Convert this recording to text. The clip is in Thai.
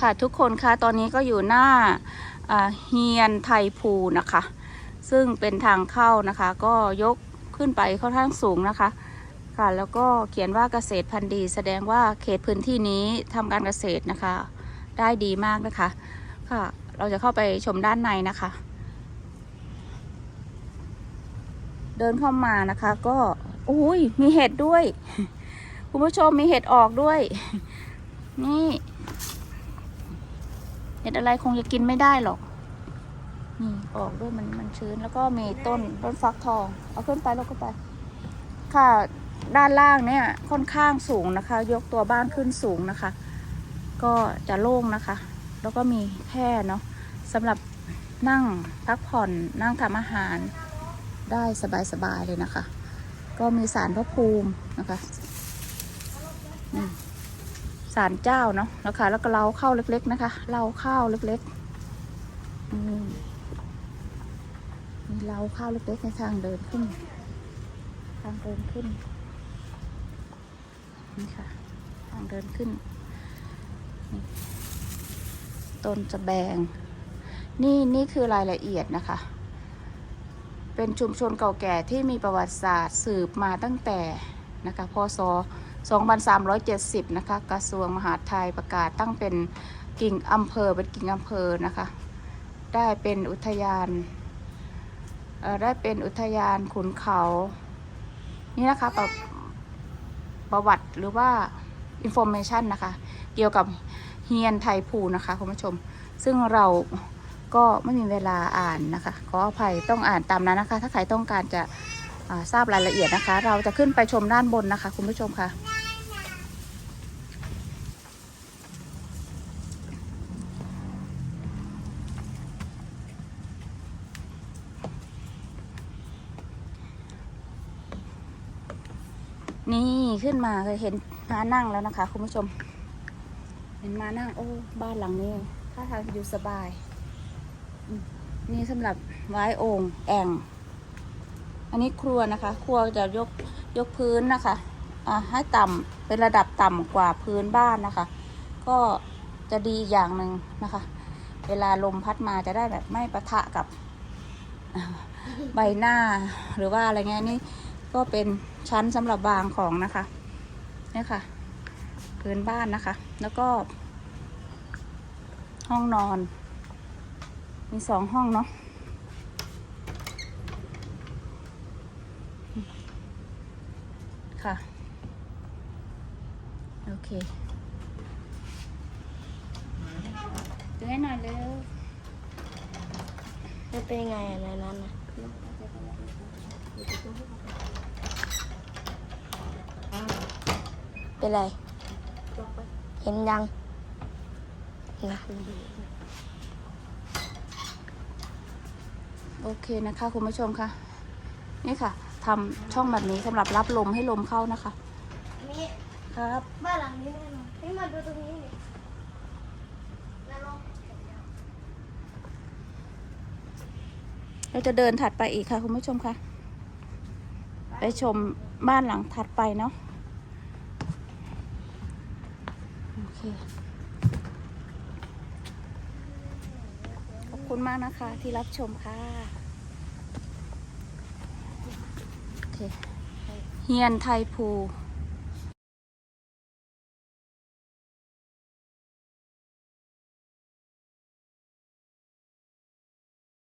ค่ะทุกคนคะตอนนี้ก็อยู่หน้าเฮียนไทยภูนะคะ ซึ่งเป็นทางเข้านะคะ ก็ยกขึ้นไปค่อนข้างสูงนะคะ ค่ะแล้วก็เขียนว่าเกษตรพันธุ์ดี แสดงว่าเขตพื้นที่นี้ทำการเกษตรนะคะ ได้ดีมากนะคะ ค่ะเราจะเข้าไปชมด้านในนะคะ เดินเข้ามานะคะก็อุ้ยมีเห็ดด้วย คุณผู้ชมมีเห็ดออกด้วย นี่ เห็ดอะไรคงจะกินไม่ได้หรอกนี่ออกด้วยมันมันชื้นแล้วก็มีต้นต้นฟักทอง เอาขึ้นไปล้วก็ไป ค่ะด้านล่างเนี่ยค่อนข้างสูงนะคะ ยกตัวบ้านขึ้นสูงนะคะ ก็จะโล่งนะคะ แล้วก็มีแค่เนาะสำหรับนั่งพักผ่อนนั่งทำอาหารได้สบายๆเลยนะคะ ก็มีสารพระภูมินะคะ นี่ศาลเจ้าเนาะแล้วค่ะแล้วก็เล้าข้าวเล็ก ๆ นะคะเล้าข้าวเล็กๆนี่มีเล้าข้าวเล็กๆในทางเดินขึ้น ทางเดินขึ้นนี่ค่ะ ทางเดินขึ้นต้นจะแบง นี่นี่คือรายละเอียดนะคะ เป็นชุมชนเก่าแก่ที่มีประวัติศาสตร์สืบมาตั้งแต่นะคะพศ 2370 นะคะ กระทรวงมหาดไทยประกาศตั้งเป็นกิ่งอำเภอเป็นกิ่งอำเภอนะคะ ได้เป็นอุทยานได้เป็นอุทยานขุนเขา นี่นะคะประประวัติหรือว่า information นะคะ เกี่ยวกับเฮียนไทยภูนะคะคุณผู้ชม ซึ่งเราก็ไม่มีเวลาอ่านนะคะ ขออภัยต้องอ่านตามนั้นนะคะ ถ้าใครต้องการจะทราบรายละเอียดนะคะ เราจะขึ้นไปชมด้านบนนะคะ คุณผู้ชมค่ะ นี่ขึ้นมาเคยเห็นม้านั่งแล้วนะคะ คุณผู้ชม เห็นม้านั่ง โอ้ บ้านหลังนี้ถ้าทางอยู่สบาย นี่สำหรับไว้โอ่งแอ่ง อันนี้ครัวนะคะ ครัวจะยกยกพื้นนะคะอ่าให้ต่ำเป็นระดับต่ำกว่าพื้นบ้านนะคะ ก็จะดีอย่างหนึ่งนะคะ เวลาลมพัดมาจะได้แบบไม่ปะทะกับใบหน้าหรือว่าอะไรเงี้ยนี่ ก็เป็นชั้นสำหรับวางของนะคะเนี่ยค่ะพื้นบ้านนะคะ แล้วก็ ห้องนอน มีสองห้องเนาะค่ะ โอเคดูให้หน่อยเร็วจะเป็นไงอะไรนั้นนะ เป็นไร เห็นยังนะโอเคนะคะ คุณผู้ชมค่ะนี่ค่ะทำช่องแบบนี้สำหรับรับลมให้ลมเข้านะคะ นี่ครับ บ้านหลังนี้แน่นอนให้มาดูตรงนี้นี่แล้วลองเราจะเดินถัดไปอีกค่ะ คุณผู้ชมค่ะ ไปชมบ้านหลังถัดไปเนาะโอเคขอบคุณมากนะคะที่รับชมค่ะโอเคเฮียนไทยภู